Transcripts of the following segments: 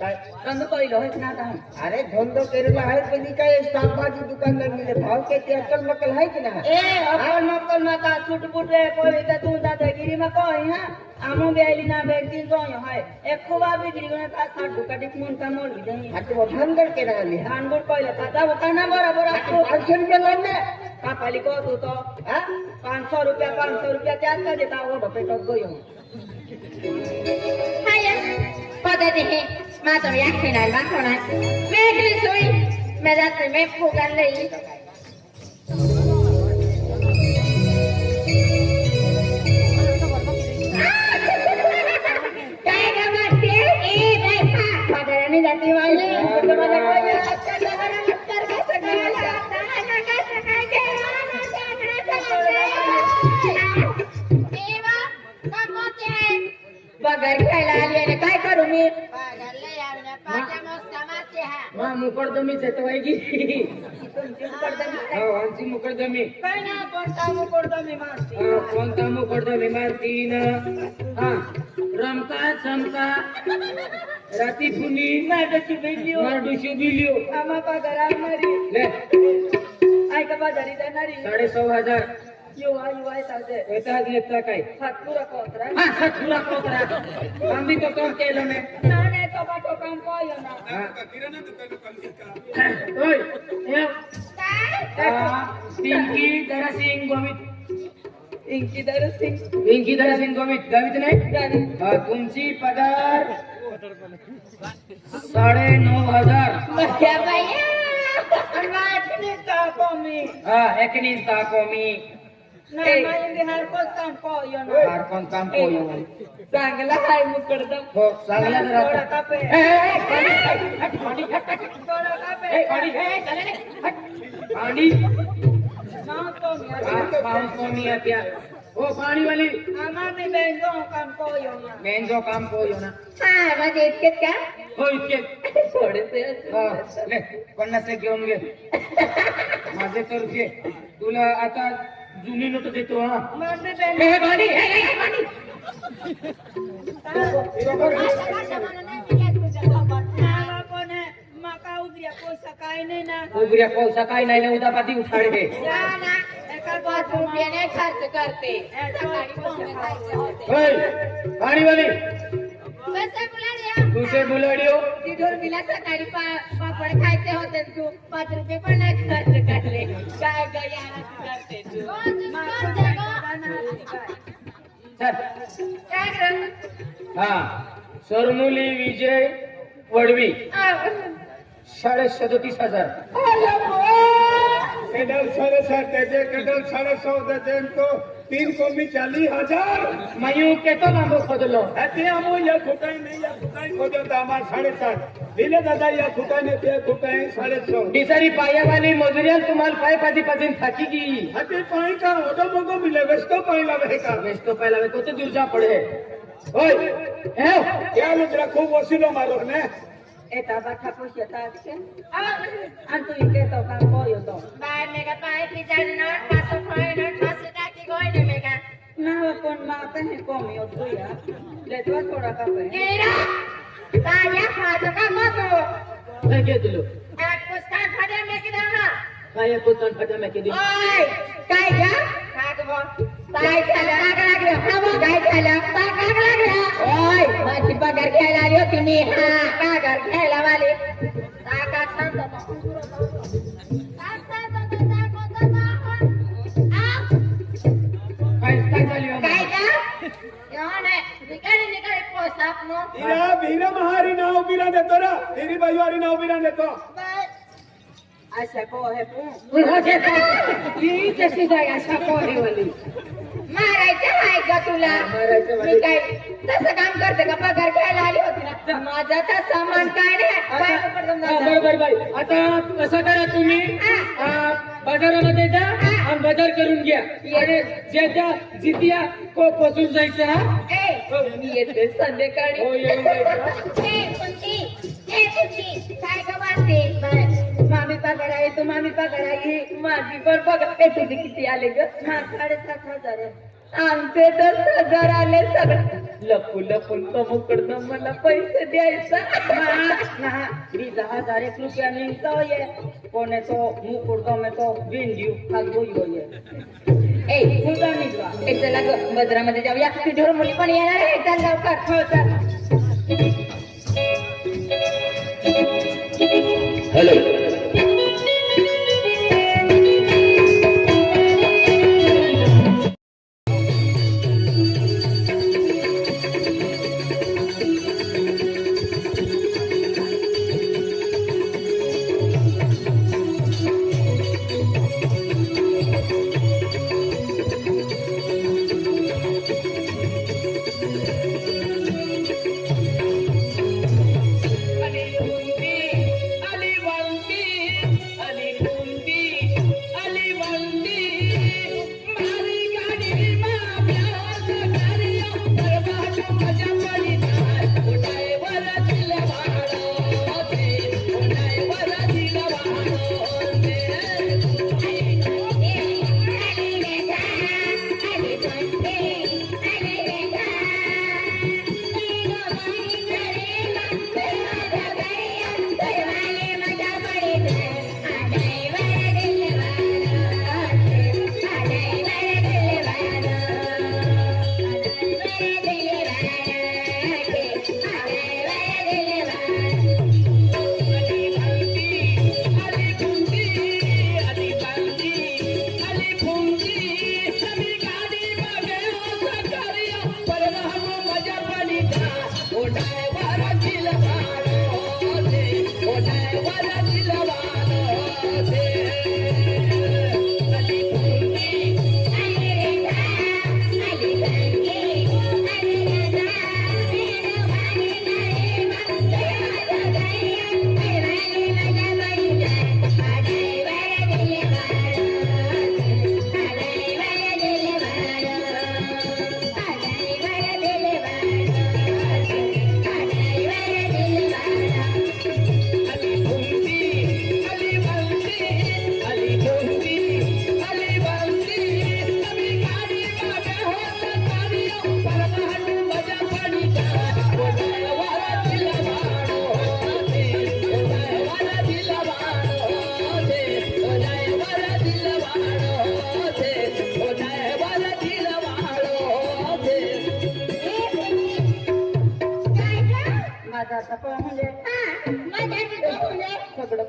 काय धंदो कइलो है ना दाम अरे धंदो केलेला आहे पण ही काय शाकभाजी दुकानदार मिळे भाव किती अक्कल मक्कल आहे की नाही ए अकल मकल मा का छुट पुट रे कोई त तू दादागिरी मा कोई हां आमो बेली ना बेटी जो है एक खुबा बिगड़ी गने का साठ दुकाटी मन का मोड़ दई आता मग भानगड केला आली धानगुड पहिले खाता वो काना बराबर आपको पाचशे रुपये लागले का पाली को तू तो हा? पाँच सौ रुपया पाँच सौ रुपया क्या कर देता वो ढपेट मैं तो याद फिलहाल बात होना मैं फिर सोई मैं रात में भूखा नहीं मा मुकडदमीच आहे तो की हो आमची मुकडदमी काय ना पडता मुकोडदा मारते? हा, कोणता मारतीन हा रमका चमका राती फुली नाटकी बेलियो मारडुशी बिलियो आम्हा पगार आणणारी ले. ऐका बाजारी जाणारी? साडे सौ हजार युवा युवा साजे येतात लेता काय? सातपुरा कोत्रा हा कोकरा आम्ही तो काम केलं नाही. नाने तो हे, पिंकी इंकी दर सिंग गोमित दरासिंग गोवित नाही हा, तुमची पगार साडे नऊ हजार क्या भैया अनवाटने का हा मी कोण काम चांगला हाय मुकडदा हो चांगला पाणी, पाणी, आहे हो पाणी वाली काम काम कोयो ना हा म्हणजे इतकेच का हो इतके थोडेसे हा, पन्नास घेऊन घे माझे तर घे तुला आता जुनी नोट देतो हा. माझे ए, बेंजो पाणी, ए, ए, ए, पाणी. मला पण माका उद्या पैसा काय नाही ना उगऱ्या पावसा काय नाही ना. उद्या पाठी उठाड खर्च करते. पाणी वाली. तुझे बुलाडियो सकाळी पापड खायचे होते तू. पाच रुपये पण नाही खर्च करले काय गया करते तू. चल. काय गं? हा. सरमुली विजय वडवी. साडे सदतीस हजार. दे केडल साढ़े सौ दे दे तो तीन को मी चालीस हजार मयू केतो लांबो खोदलो ते हमो या खुटाई नहीं या खुटाई खोदो तो हमार साढ़े सात दिले दादा या खुटाई ने ते खुटाई साढ़े सौ बिचारी पायावाली मजुरियाल तुम्हाला पाय पाजी पाजीन थाकी की हते पानी का ओडो मोगो मिले वेस्टो पानी लगे का वेस्ट तो पहिला कोते दूर जा पडे होय हे क्या लोग रखो वसीलो मारो ने एता बाठा पोषता असते आणि तू इकडे तो काम पोयो तो Bài mẹ gặp bài thì cha nó ta पण माका हे कमी होतो या थोडा. काय घेतलो À, cô scan phải đem mẹ cái đó nè. काय कोतन फटा मैं केदी ओय काय गा Hai cái bọn. काय झालं राग लागलं हा मग काय झालं पाक राग लागला ओय माझी पगार घ्यायला आली होती मी हा पगार घ्यायला आली Ta cả हे काय? ही कशी जाय अशा पोरीवाली मारायचं आहे का तुला मारायचं मी काय तसं काम करते का पगार घ्यायला आली होती ना माझा तर सामान काय रे काय आता पकडून हा, जायचं? बरोबर बाई आता कसं करा तुम्ही? आ, बाजारामध्ये जा आणि बाजार करून घ्या. आणि जे त्या जितिया को पोचून जायचं हा? ए, मी येते संध्याकाळी. हो येऊन जायचं. thì. मामी पगार आहे मामी पगार आहे माझी पण पगार ए, तुझे किती आले ग? साडेसात हजार आहे. आमचे दस हजार आले सगळं. लपू लपून कमुकडनं मला पैसे द्यायचा. ना हजार एक रुपया निघतो ये. कोणे तो मुकुड गमे तो खालगो ये. ए तुझा निघला चला ग बजरामध्ये जाऊया. तुझ्यावर मुली पण येणार आहे. चल लवकर. हो चल.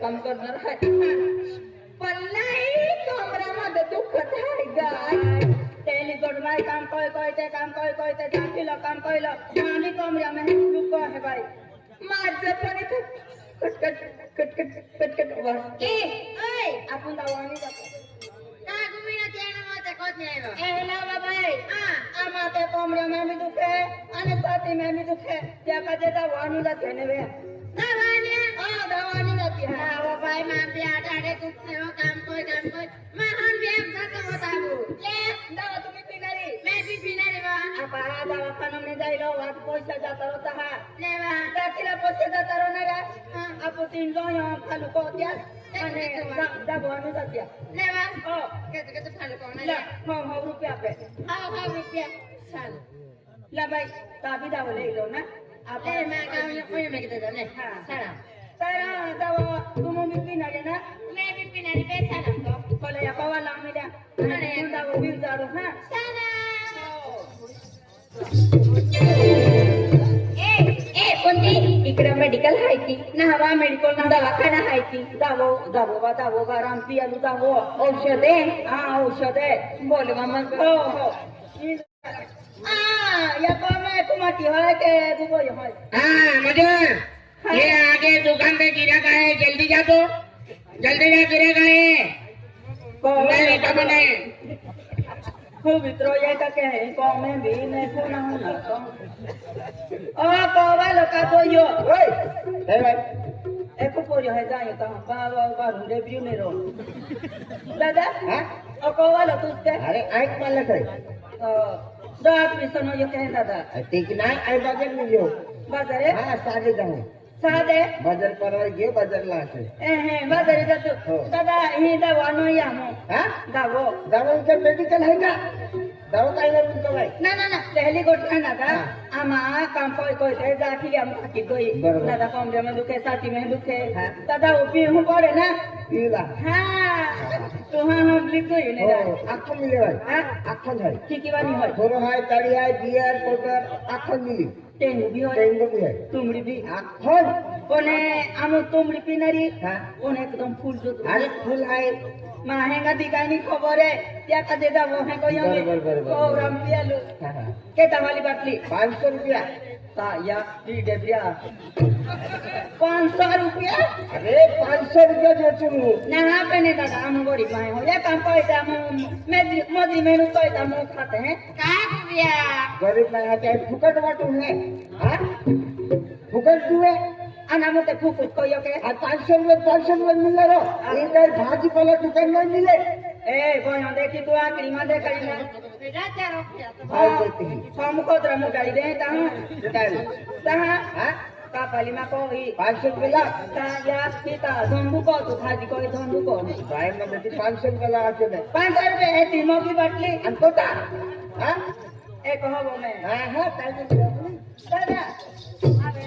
કમજોર ન રહે. પલ્લાઈ કમરામાં બધું કથાઈ ગાય. તેની ગોડમાઈ કામ કોઈ કોઈ તે કામ કોઈ કોઈ તે જાખી લો કામ કોઈ લો. નાની કમરામાં હેલું કહે ભાઈ. માજે પડી તો કટકટ કટકટ કટકટ અવાજ. એ ઓય આપું દાવાની જાપ ના ગુમીનો તેણા માતે કોત અને સાથી મે દુખે. ત્યાં કાજે દાવાની જાત ને વે દાવાની आणि कमऱ्या में दुःख आहे बाई माझं पण इथं कटकट कटकट कटकट वाजते आपण दावानी जातो ए ना बाबाई आम्हा ते कमऱ्या में भी दुखे आणि छाती में भी दुखे त्या का ते दावानी जाते ने वे हा दावानी जाते हा दावा तुम्ही पिणारी आपा हा दवाखाना में जायला वाट पैसा जाता होता हा दाखिला पैसे जाता रो ना आपण तीन जण खालू को त्या आणि दावानी जात्या हो ला हो हो रुपया पे ला बाई ताबी दावले इलो ना आपण तर दावा तुम्ही हा. कोणती? इकडं मेडिकल आहे की? नहवा मेडिकल ना दवाखाना आहे की? दावो दावो बा दावो बा राम पियालू दावो औषधे? हा औषध. आहे बोलवा मग. हो हो. आ या पामे कुमाटी के दुबो मधुर. ये आगे दुकान पे गिरा का है जल्दी जा तो. जल्दी जा का के है को में भी ने को ना हो ना तो ओ को वालो का तो यो ओय ए बाई एको पोरी है जाए तो बा बा बा रुंडे भी ने रो दादा हा ओ को वालो तुझे अरे ऐक मला काय दात पिसनो ये कहे दादा ते की नाही आई बाजार मी घेऊ बाजारे हा साधे जाऊ सादे সাদে। বাজার পাড়ায় গিয়ে বাজারলা আছে। হ্যাঁ হ্যাঁ বাজারে যাতো দাদা হি দাও আনোই আমো হ্যাঁ? দাও। দাও কে মেডিকেল হই না দাও তাই না তুমি কই না না না পহলি গোটা না দা হ্যাঁ। আমা কাম কই কই তে যা কি আম থাকি গই দাদা কম দে মে দুখে সাথী মে দুখে। হ্যাঁ। দাদা ও পি হু পড়ে না? পিলা হ্যাঁ। তো হ্যাঁ হ্যাঁ লিখই না আখন মিলে হয়। হ্যাঁ। আখন হয়। কি কি বানি হয়? বড় হয় তাড়ি হয় বিয়ার কোটার আখন মিলি। टेंगू भी है टेंगू भी है तुमड़ी भी होल ओने आनो तुमड़ी पिनारी ओने एकदम फुल जो अरे म्हणजे फुल है माहेंगा दिखाई नहीं खबर है क्या का देगा वो है कोई रुपया. તાયા કી ડેબિયા 500 રૂપિયા? અરે 500 રૂપિયા જોચું હું ના ના પેને દાદા આમ ગોરી ભાઈ હો એ કામ પૈસા હું મે મોદી મેનુ પૈસા હું ખાતે હે? કા રૂપિયા? ગરીબ ના હાથે ફુકટ વાટું હે? હા? ફુકટ જુએ આના મતે ફુકટ કયો કે આ 500 રૂપિયા 500 રૂપિયા મિલે રો એ કઈ ભાજી પેલા દુકાનમાં મિલે એ ગોણો દેખી તું આ ક્રીમા દે કરી ના. બેટા ચારો ભાઈ દેતી ફોર્મ કો ત્રમ ગાઈ દે તા તાલ તા હા? કા પાલીમાં કો હી 500 રૂપિયા તા યાસ પિતા ધંધુ કો તું ખાજી કોઈ ધંધુ કો ભાઈ ને બધી 500 રૂપિયા આવશે ને. 500 રૂપિયા એ તીમો કી બાટલી. અન તો તા હા? એ કહો બોલે હા હા તાલ દે દાદા આ બે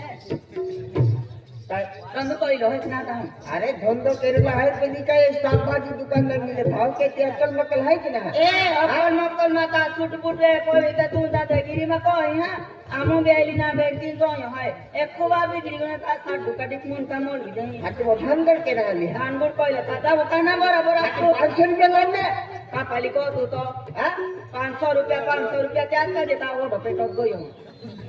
ताहू अरे धंधो केरला है पण काय शाकभाजी दुकानदार मिले भाव के ते अकल मकल है की ना ए अपन मक्कल माता छुट पुट रे कोई ते तू दादागिरी में कोई हां आमो बेली ना बेटी जो है एक खुबा बिगड़ी गने का साठ दुका दिख मुन का मोल भी जाई हाते वो धंधर के रहा लिया धान गुड़ कोई लता दा वो काना बराबर आपको पाँच सौ रुपया लोन ने का पाली को तू तो हाँ पाँच सौ रुपया पाँच सौ रुपया क्या कर देता वो ढपे टक गई हूँ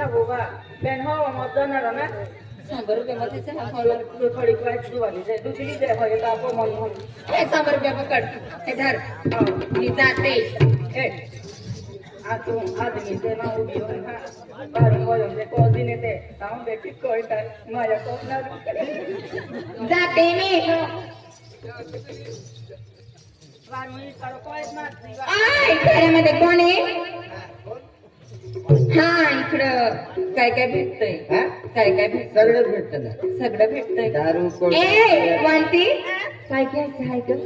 सब होगा देन हो मत जाणार ना? शंभर रुपये मध्ये चला खाणार तू थोड़ी वाईट दुवाली दे दूसरी दे हो ये तो आपको मन मन हे शंभर रुपये पकड. हे धर. मी जाते. ए आ तू आदमी से ना उभी हो. बारी हो जे को दिन ते. हम बेटी कोई ता माया को ना जाते मी. बारी आय घरामध्ये कोण आहे? हा इकडं काय काय भेटतंय? हाँ? काय काय भेट सगळे भेटतं ना. सगळं भेटतंय. दारू कोण ए वांती? काय घ्यायचं आहे ग?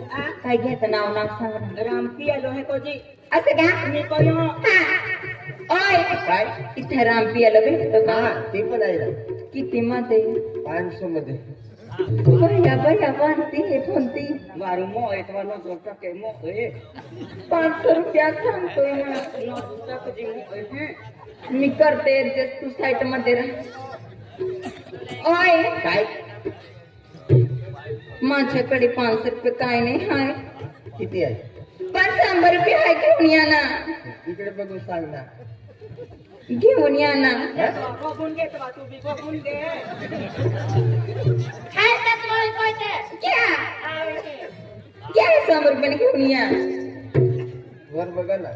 काय घ्यायचं? नाव नाव सांग ना. राम पिया लो है को जी असं का? मी को यो हा. ओय. काय? इथं राम पियाला भेटतो का? हा ते पण आहे ना. किती मध्ये? पाचशे मध्ये. हे कोणती पाचशे रुपयात सांगतोय ना. मो करते ऍडजस्ट तू साईटमध्ये राह. ओय! काय? माझ्याकडे पाचशे रुपये काय नाही हाय. किती आहे? पण शंभर रुपये हाय घेऊन या ना. इकडे बघून सांग ना. घेऊन या ना घ्या. हे शंभर रुपयाने घेऊन या. वर बघा ना.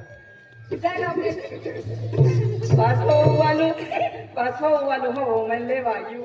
पास हो वालू. पास हो वालू. हो मैं ले वायू.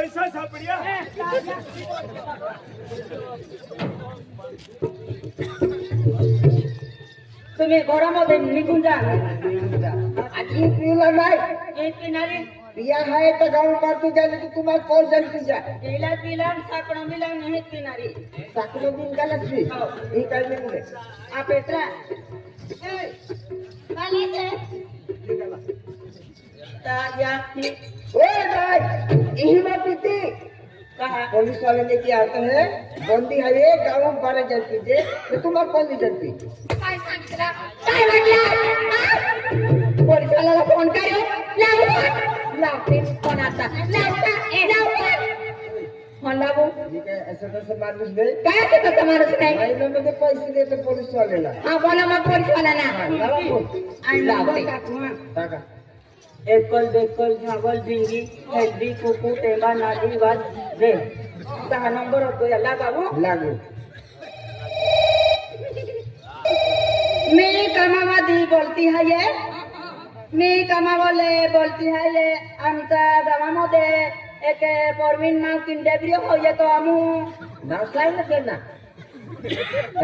पैसा सापड्या. तुम्ही घरामध्ये निघून जा. आजी पिला नाही. एक आहे तर गाऊन मारतो त्याला की तुम्हाला कॉल जाईल तुझ्या पिला पिला साकडं बिला नाही पिणारी साकडं बिल का लागते हो. ही. काय बिल हा पेत्रा या किती पुलिस वाले ने किया आता है बंदी है ये गाँव बारह जज कीजिए तो तुम आप बंदी जज पुलिस वाला फोन करो. फोन आता. फोन लावू. असं कसं माणूस नाही. काय असं कसं माणूस नाही? पैसे देतो पोलीस वाल्याला पोलीस वाल्याला हा. टाका एकल बेकल झागल झिंगी हेल्दी कुकू टेंबा नाली वाज दे दहा नंबर होतो याला बाबू. लागू. मी कमावादी बोलती आहे ये मी कमावले बोलती आहे ये आमच्या गावामध्ये एक परवीन नाव किंडेब्रिय हो येतो आमू. नाव काय ना त्यांना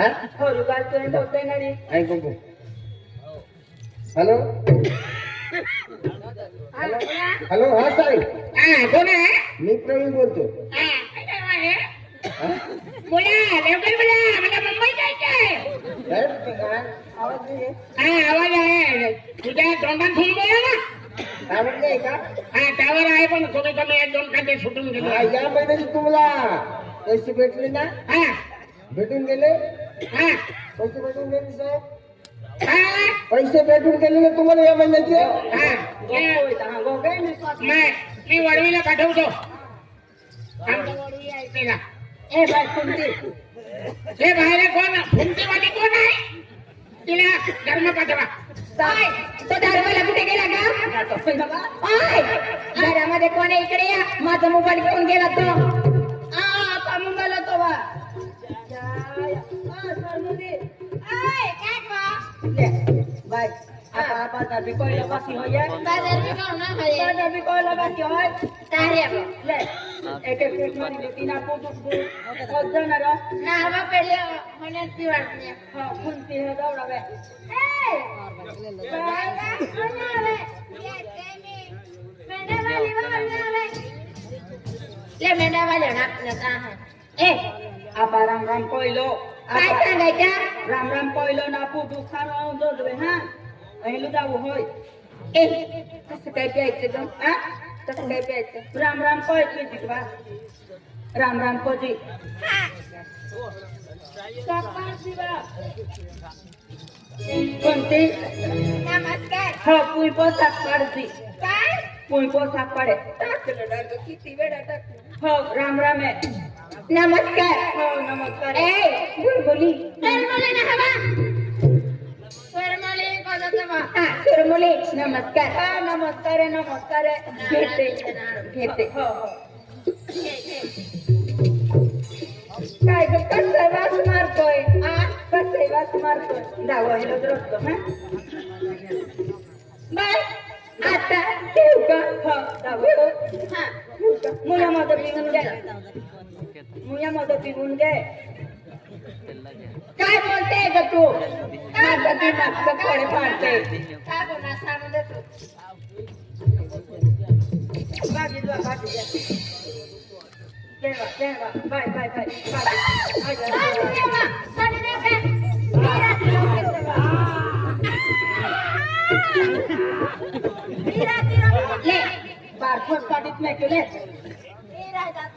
हा? होरुगाल ट्रेंड होते ना रे ऐक बघू हॅलो? हॅलो? हा हा कोण आहे मी प्रवीण बोलतो. आहे? बोला लवकर बोला. मला मुंबई नाही येत. हा आवाज आहे. तुझ्या तोंडात फोन बोला ना. आवड नाही का? हा त्यावर आहे पण थोडे कमी एक दोन काटे सुटून गेले. या महिन्याची तुम्हाला पैसे भेटले ना? हा. भेटून गेले? हा. पैसे भेटून गेले साहेब? पैसे भेटून गेले ना तुम्हाला या महिन्याचे? हा हा, मी स्वात- मी मी वडवीला पाठवतो. हे बाहेर कोण? फुमतीवाली कोण आहे? तिला धर्म पाठवा. काय तो धर्माला कुठे गेला का घरामध्ये कोण आहे? इकडे या. माझा मोबाईल घेऊन गेला तो. मुंबईला तो बा या, या. आ, सरमुदी. ओय, काय गं? ले, बाय आता बाजार बी कोयला बाकी होय बाजार बी करू ना होय. बाजार बी कोयला बाकी होय तारे गं. ले एक एक पीठमध्ये बी तीन आपण दुखू होत जाणार नावा पहिले होण्याची वाटणे. हा कोणती हे दौडा बाय ए, काय गं? कोण आले? येते मी. मेंढ्यावाली बाई आले. ले, मेंढ्यावाली काय आपा- सांगायचं राम राम कोयलो ना पू दुखा जोडवे हा? पहिलं जाऊ होय. ए कसं काय प्यायचं ग? हा कसं काय प्यायचं? राम राम कोय बा. राम राम कोजी कोणती? नमस्कार. हो पुई पोसाक पाडती. काय? पुई पोसाक पाडे. किती वेळा टाकलं? हो राम राम आहे. नमस्कार. हो नमस्कार. ए बुलबुली सरमले ना हवा. सरमले कोणाचं बा हा सुरमुले नमस्कार. हा नमस्कार आहे नमस्कार. आहे घेते घेते. हो हो. काय ग कसं वास मारतोय? आ? कसं वास मारतोय दावायला हा? बाय. आता ठेव का? हो दावतो हा. मुया माझं पिऊन घे मुया माझं पिऊन घे काय बोलते ग तू दिमाग थोडे पाडते काय गुन्हा सांगून देतो बाजी द्या बाजी द्या देवा देवा बाय बाय बाय बाय तिला तिला बारफोट काढीत नाही केले मीरा जात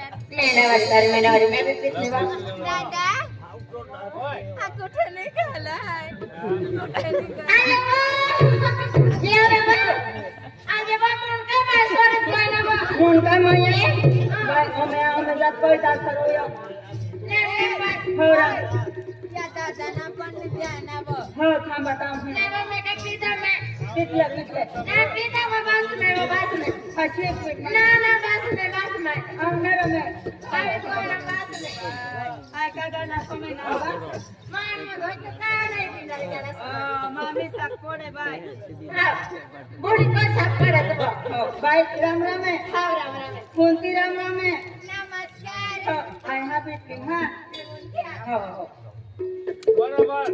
नमस्कार मैंने वाली मैंने वाली मैं भी पीती बा दादा हा कुठे अरे वाह ये मुंडका मैं बा बाय ओमे ओमे जात हो दादा ना हो थांबा. थांब मैं पीता मैं पिकलं पिकलं. ना पीता वो बस में वो बस में अशी एक मिनिट काय काय ना बा बाय? हो राम राम आहे? राम राम कोणती राम राम आहे? हो, आय हा भेटली हा हो हो. बरोबर.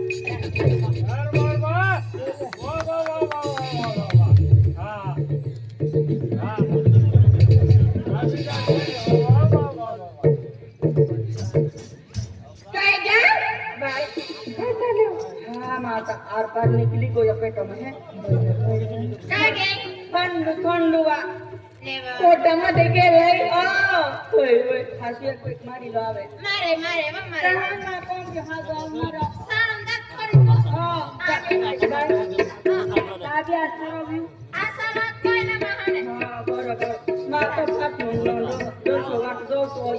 गोया पेटो में काय गे खंडू खंडूवा लेवा पोटामध्ये गेलंय ओ होय होय फाशी एक पेट मारी लावे मारे मारे वो मारे ना कोण की हा जाऊन मारा साम दा करी को हो ताबी असणार व्यू आसा मत कोई ना महाने हा बरोबर माता फाटून दोसो वाट दोसो